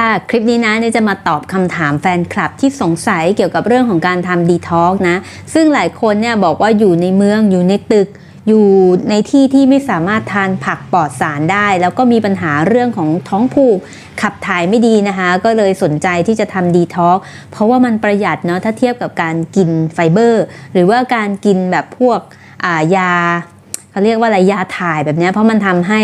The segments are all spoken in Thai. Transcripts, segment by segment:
ค่ะคลิปนี้นะเนี่ยจะมาตอบคำถามแฟนคลับที่สงสัยเกี่ยวกับเรื่องของการทำดีท็อกนะ ซึ่งหลายคนเนี่ยบอกว่าอยู่ในเมืองอยู่ในตึก อยู่ในที่ที่ไม่สามารถทานผักปลอดสารได้ แล้วก็มีปัญหาเรื่องของท้องผูก ขับถ่ายไม่ดีนะคะ ก็เลยสนใจที่จะทำดีท็อกเพราะว่ามันประหยัดเนาะถ้าเทียบกับการกินไฟเบอร์ หรือว่าการกินแบบพวกายาเขาเรียกว่าอะไรยาถ่ายแบบนี้เพราะมันทำให้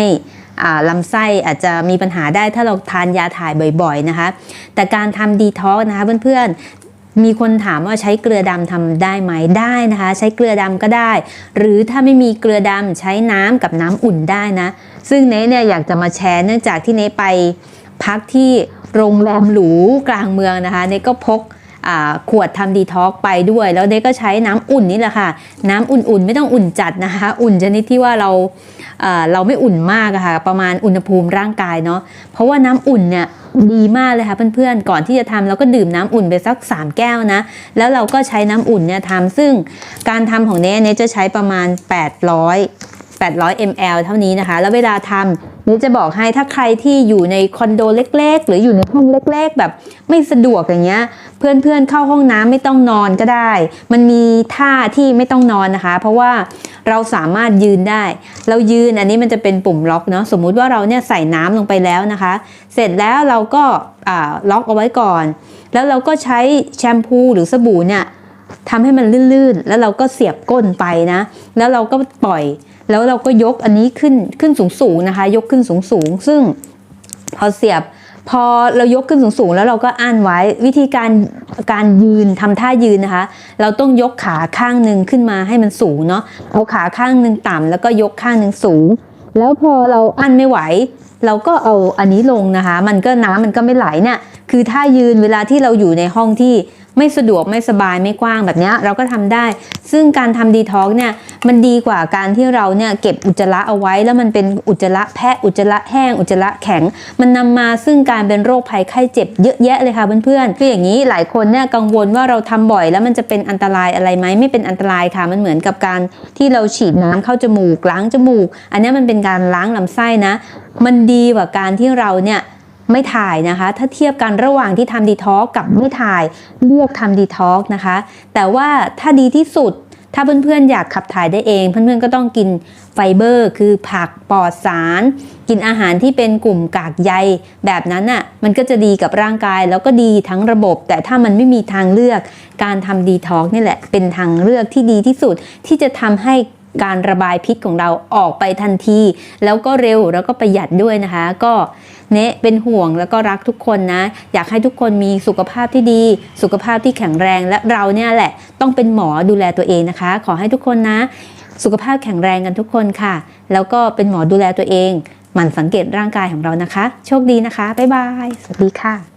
ลำไส้อาจจะมีปัญหาได้ถ้าเราทานยาถ่ายบ่อยๆนะคะ แต่การทำดีท็อกนะคะเพื่อนๆ มีคนถามว่าใช้เกลือดำทำได้ไหมได้นะคะ ใช้เกลือดำก็ได้ หรือถ้าไม่มีเกลือดำใช้น้ำกับน้ำอุ่นได้นะ ซึ่งเนเนี่ยอยากจะมาแชร์เนื่องจากที่เนไปพักที่โรงแรมหรูกลางเมืองนะคะเนก็พก ขวดทำดีท็อกไปด้วย แล้วเด็กก็ใช้น้ำอุ่นนี่แหละค่ะ น้ำอุ่นๆ ไม่ต้องอุ่นจัดนะคะ อุ่นชนิดที่ว่าเราเราไม่อุ่นมากะค่ะ ประมาณอุณหภูมิร่างกายเนาะ เพราะว่าน้ำอุ่นเนี่ยดีมากเลยค่ะเพื่อนๆ ก่อนที่จะทำเราก็ดื่มน้ำอุ่นไปสัก 3 แก้วนะ แล้วเราก็ใช้น้ำอุ่นเนี่ยทำซึ่งการทำของเน้เนจะใช้ประมาณ 800 800 ml เท่านี้นะคะ แล้วเวลาทำ นี่จะบอกให้ถ้าใครที่อยู่ในคอนโดเล็ก ๆ หรืออยู่ในห้องเล็ก ๆ แบบไม่สะดวกอย่างเงี้ย เพื่อนๆเข้าห้องน้ำไม่ต้องนอนก็ได้ มันมีท่าที่ไม่ต้องนอนนะคะ เพราะว่าเราสามารถยืนได้ เรายืนอันนี้มันจะเป็นปุ่มล็อกเนาะสมมุติว่าเราเนี่ยใส่น้ำลงไปแล้วนะคะ เสร็จแล้วเราก็ล็อกเอาไว้ก่อน แล้วเราก็ใช้แชมพูหรือสบู่เนี่ย ทำให้มันลื่นๆ แล้วเราก็เสียบก้นไปนะ แล้วเราก็ปล่อย แล้วเราก็ยกอันนี้ขึ้นขึ้นสูงๆนะคะ ยกขึ้นสูงๆ ซึ่งพอเสียบพอเรายกขึ้นสูงๆ แล้วเราก็อ่านไว้วิธีการการยืนทำท่ายืนนะคะ เราต้องยกขาข้างหนึ่งขึ้นมาให้มันสูงเนาะเอาขาข้างหนึ่งต่ำแล้วก็ยกข้างหนึ่งสูง แล้วพอเราอั้นไม่ไหว เราก็เอาอันนี้ลงนะคะ มันก็น้ำมันก็ไม่ไหลเนี่ยคือถ้ายืนเวลาที่เราอยู่ในห้องที่ ไม่สะดวกไม่สบายไม่กว้างแบบนี้เราก็ทำได้ ซึ่งการทำดีท็อกเนี่ยมันดีกว่าการที่เราเนี่ยเก็บอุจจาระเอาไว้ แล้วมันเป็นอุจจาระแพะอุจจาระแห้งอุจจาระแข็ง มันนำมาซึ่งการเป็นโรคภัยไข้เจ็บเยอะแยะเลยค่ะเพื่อนๆคืออย่างนี้หลายคนเนี่ยกังวลว่าเราทำบ่อย แล้วมันจะเป็นอันตรายอะไรไหมไม่เป็นอันตรายค่ะมันเหมือนกับการที่เราฉีดน้ำเข้าจมูกล้างจมูก อันนี้มันเป็นการล้างลำไส้นะ มันดีกว่าการที่เราเนี่ย ไม่ถ่ายนะคะ ถ้าเทียบกันระหว่างที่ทำดีท็อกกับไม่ถ่ายเลือกทำดีท็อกนะคะ แต่ว่าถ้าดีที่สุดถ้าเพื่อนๆอยากขับถ่ายได้เอง เพื่อนๆก็ต้องกินไฟเบอร์ คือผักปลอดสาร กินอาหารที่เป็นกลุ่มกากใย แบบนั้นน่ะมันก็จะดีกับร่างกายแล้วก็ดีทั้งระบบ แต่ถ้ามันไม่มีทางเลือก การทำดีท็อกนี่แหละเป็นทางเลือกที่ดีที่สุดที่จะทำให้ การระบายพิษของเราออกไปทันที แล้วก็เร็วแล้วก็ประหยัดด้วยนะคะ ก็เนะเป็นห่วงแล้วก็รักทุกคนนะ อยากให้ทุกคนมีสุขภาพที่ดี สุขภาพที่แข็งแรงและเราเนี่ยแหละ ต้องเป็นหมอดูแลตัวเองนะคะ ขอให้ทุกคนนะ สุขภาพแข็งแรงกันทุกคนค่ะ แล้วก็เป็นหมอดูแลตัวเองหมั่นสังเกตร่างกายของเรานะคะ โชคดีนะคะบ๊ายบายสวัสดีค่ะ